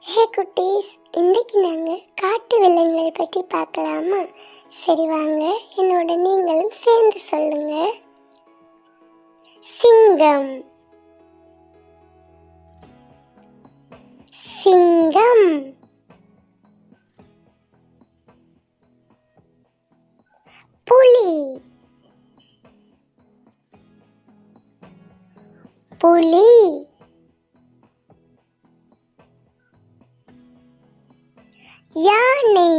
ஹே குட்டீஸ் இன்றைக்கு நாங்கள் காட்டு விலங்குகளை பற்றி பார்க்கலாமா? சரி வாங்க என்னோட நீங்களும் சேர்ந்து சொல்லுங்க. சிங்கம். சிங்கம். புலி. புலி. யானை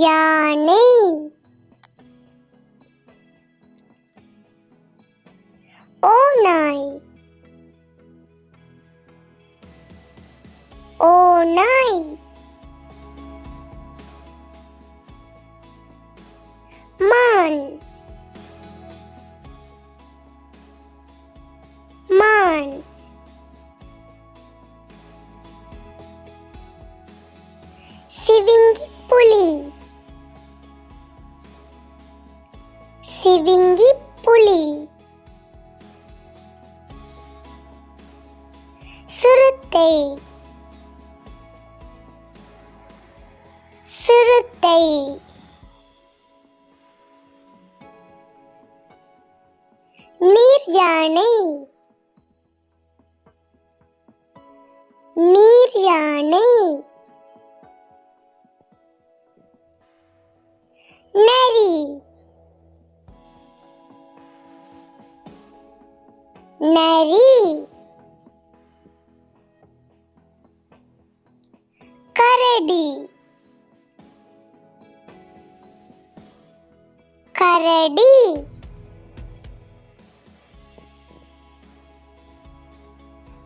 யானை ஓநாய் ஓநாய் சிவிங்கி புலி. சிறுத்தை. சிறுத்தை. நீர் யானை நீர் யானை நரி கரடி. கரடி.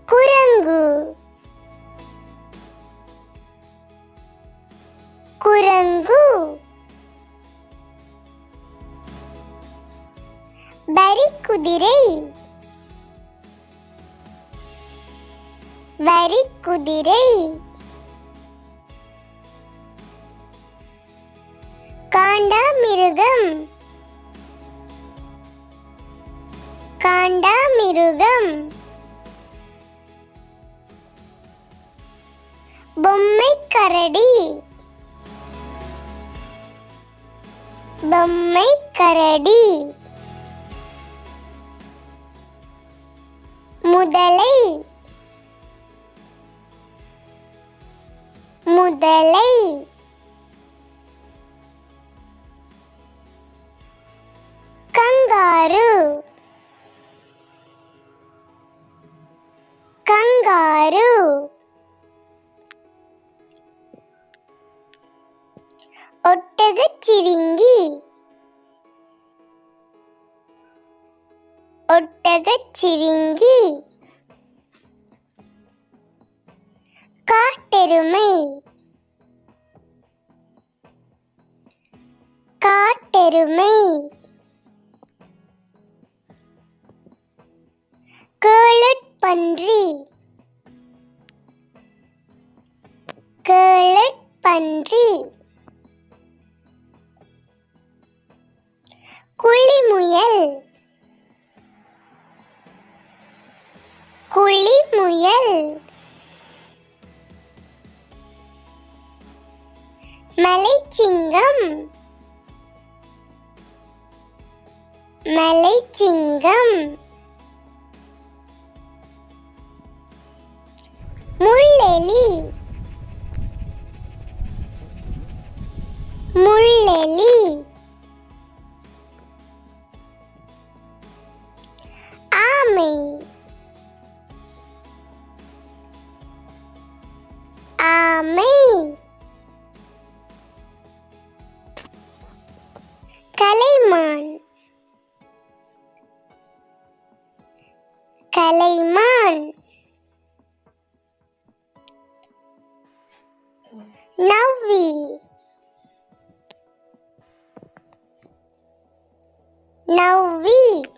குரங்கு. குரங்கு. வரிக்குதிரை வரிக்குதிரை காண்டாமிருகம் காண்டாமிருகம் பொம்மை கரடி. பொம்மை கரடி. முதலை முதலை கங்காரு. கங்காரு. ஒட்டகச் சிவிங்கி. ஒட்டகச் சிவிங்கி. காட்டெருமை. காட்டெருமை கேளட்பன்றி. கேளட்பன்றி. குழிமுயல். குழிமுயல். மலைச்சிங்கம். மலைச்சிங்கம். முள்ளெலி. முள்ளெலி. ஆமை. ஆமை. Suleiman. Navi. Navi.